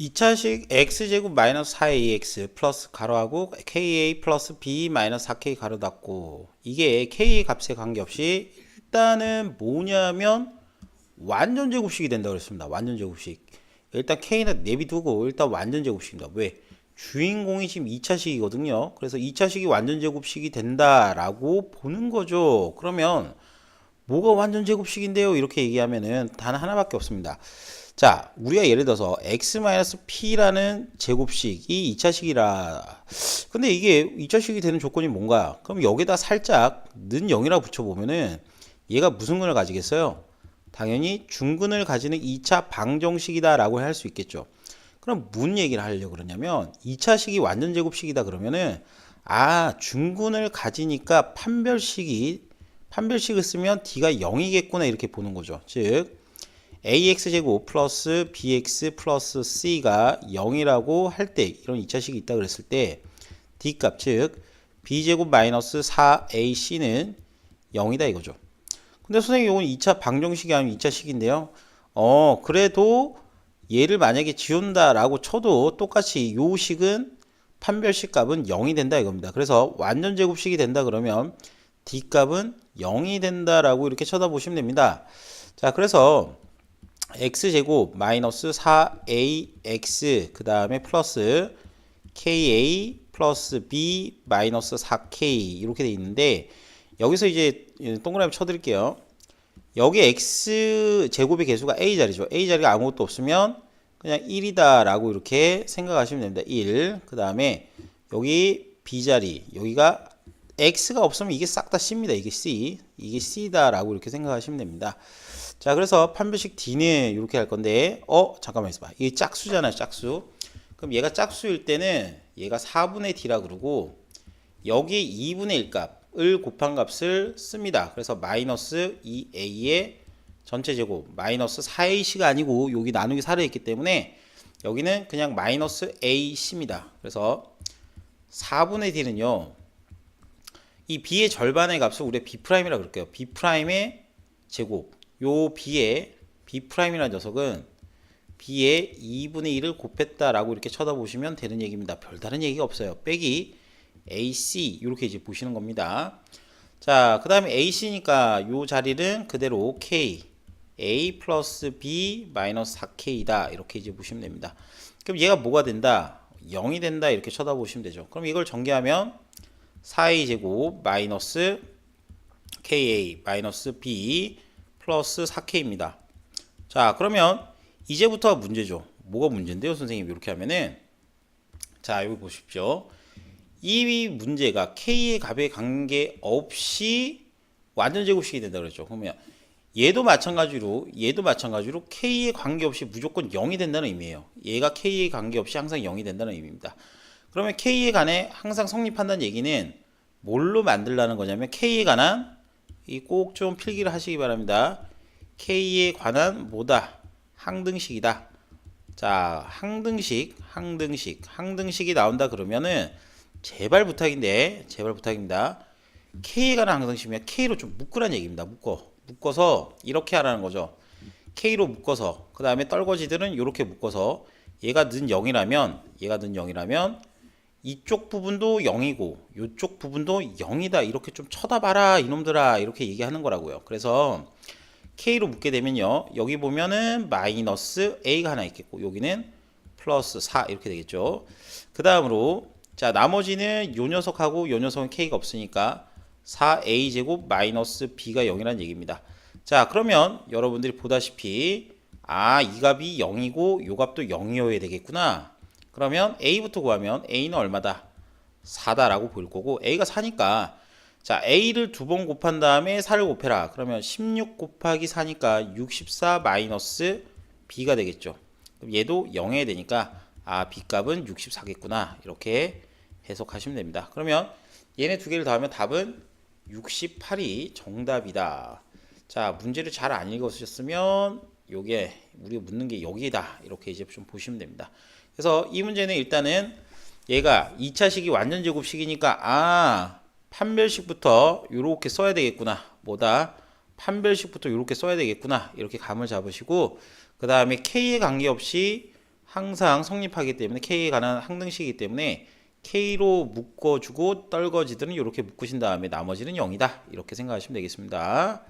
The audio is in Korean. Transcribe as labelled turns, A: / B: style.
A: 2차식 x제곱 마이너스 4ax 플러스 가로하고 ka 플러스 b 마이너스 4k 가로 닫고 이게 k 값에 관계없이 일단은 뭐냐면 완전 제곱식이 된다 그랬습니다. 완전 제곱식. 일단 k는 내비두고 일단 완전 제곱식입니다. 왜? 주인공이 지금 2차식이거든요. 그래서 2차식이 완전 제곱식이 된다라고 보는 거죠. 그러면 뭐가 완전 제곱식인데요? 이렇게 얘기하면은 단 하나밖에 없습니다. 자, 우리가 예를 들어서 x-p라는 제곱식이 2차식이라. 근데 이게 2차식이 되는 조건이 뭔가? 그럼 여기다 살짝 는 0이라 붙여보면은 얘가 무슨 근을 가지겠어요? 당연히 중근을 가지는 2차 방정식이다라고 할 수 있겠죠. 그럼 무슨 얘기를 하려고 그러냐면 2차식이 완전 제곱식이다 그러면은 아, 중근을 가지니까 판별식이 판별식을 쓰면 d가 0이겠구나 이렇게 보는 거죠. 즉 ax제곱 플러스 bx 플러스 c가 0이라고 할 때 이런 2차식이 있다 그랬을 때 d값 즉 b제곱 마이너스 4ac는 0이다 이거죠. 근데 선생님 이건 2차 방정식이 아니면 2차식인데요. 어 그래도 얘를 만약에 지운다라고 쳐도 똑같이 요 식은 판별식 값은 0이 된다 이겁니다. 그래서 완전 제곱식이 된다 그러면 d 값은 0이 된다라고 이렇게 쳐다보시면 됩니다. 자 그래서 x제곱 마이너스 4ax 그 다음에 플러스 ka 플러스 b 마이너스 4k 이렇게 돼 있는데 여기서 이제 동그라미 쳐드릴게요. 여기 x 제곱의 개수가 a 자리죠. a 자리가 아무것도 없으면 그냥 1이다라고 이렇게 생각하시면 됩니다. 1. 그 다음에 여기 b 자리 여기가 x가 없으면 이게 싹 다 c입니다. 이게 c. 이게 c다라고 이렇게 생각하시면 됩니다. 자, 그래서 판별식 D는 이렇게 할 건데, 어, 잠깐만 있어봐. 이게 짝수잖아요, 짝수. 그럼 얘가 짝수일 때는 얘가 4분의 D라 그러고, 여기에 2분의 1 값을 곱한 값을 씁니다. 그래서 마이너스 2A의 전체 제곱, 마이너스 4AC가 아니고, 여기 나누기 4를 했기 때문에, 여기는 그냥 마이너스 AC입니다. 그래서 4분의 D는요, 이 B의 절반의 값을 우리가 B'이라 그럴게요. B'의 제곱. 요 b의 b'이라는 녀석은 b의 2분의 1을 곱했다라고 이렇게 쳐다보시면 되는 얘기입니다. 별다른 얘기가 없어요. 빼기 ac 이렇게 이제 보시는 겁니다. 자, 그 다음에 ac니까 요 자리는 그대로 k a 플러스 b 마이너스 4k이다 이렇게 이제 보시면 됩니다. 그럼 얘가 뭐가 된다? 0이 된다 이렇게 쳐다보시면 되죠. 그럼 이걸 전개하면 4a 제곱 마이너스 ka 마이너스 b 플러스 4K입니다. 자, 그러면 이제부터 문제죠. 뭐가 문제인데요, 선생님? 이렇게 하면은 자, 여기 보십시오. 이 문제가 K의 값에 관계없이 완전 제곱식이 된다 그랬죠. 그러면 얘도 마찬가지로 얘도 마찬가지로 K에 관계없이 무조건 0이 된다는 의미예요. 얘가 K에 관계없이 항상 0이 된다는 의미입니다. 그러면 K에 관해 항상 성립한다는 얘기는 뭘로 만들라는 거냐면 K에 관한 이 꼭 좀 필기를 하시기 바랍니다. K에 관한 뭐다? 항등식이다. 자, 항등식, 항등식, 항등식이 나온다 그러면은 제발 부탁인데, 제발 부탁입니다. K에 관한 항등식이면 K로 좀 묶으라는 얘기입니다. 묶어. 묶어서 이렇게 하라는 거죠. K로 묶어서 그 다음에 떨거지들은 이렇게 묶어서 얘가 는 0이라면 얘가 는 0이라면 이쪽 부분도 0이고 이쪽 부분도 0이다. 이렇게 좀 쳐다봐라 이놈들아. 이렇게 얘기하는 거라고요. 그래서 K로 묶게 되면요. 여기 보면은 마이너스 A가 하나 있겠고 여기는 플러스 4 이렇게 되겠죠. 그 다음으로 자 나머지는 요 녀석하고 요 녀석은 K가 없으니까 4A 제곱 마이너스 B가 0이라는 얘기입니다. 자 그러면 여러분들이 보다시피 아 이 값이 0이고 요 값도 0이어야 되겠구나 그러면 A부터 구하면 A는 얼마다? 4다라고 보일 거고 A가 4니까 자 A를 두 번 곱한 다음에 4를 곱해라. 그러면 16 곱하기 4니까 64 마이너스 B가 되겠죠. 그럼 얘도 0해야 되니까 아 B 값은 64겠구나 이렇게 해석하시면 됩니다. 그러면 얘네 두 개를 더하면 답은 68이 정답이다. 자 문제를 잘 안 읽었으셨으면 요게 우리가 묻는 게 여기다 이렇게 이제 좀 보시면 됩니다. 그래서 이 문제는 일단은 얘가 2차식이 완전 제곱식이니까 아 판별식부터 이렇게 써야 되겠구나 뭐다 판별식부터 이렇게 써야 되겠구나 이렇게 감을 잡으시고 그 다음에 k에 관계없이 항상 성립하기 때문에 K에 관한 항등식이기 때문에 K로 묶어주고 떨거지들은 이렇게 묶으신 다음에 나머지는 0이다. 이렇게 생각하시면 되겠습니다.